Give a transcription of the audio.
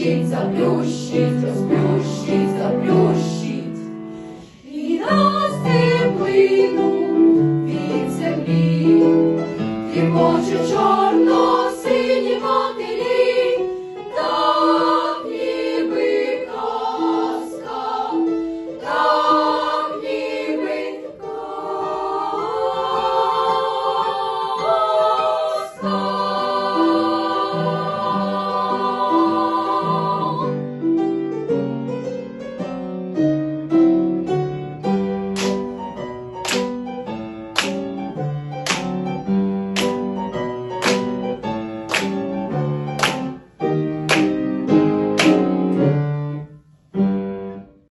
заплющить, заплющить, розплющить, заплющить, і насти плину від земли, ти хоче черного.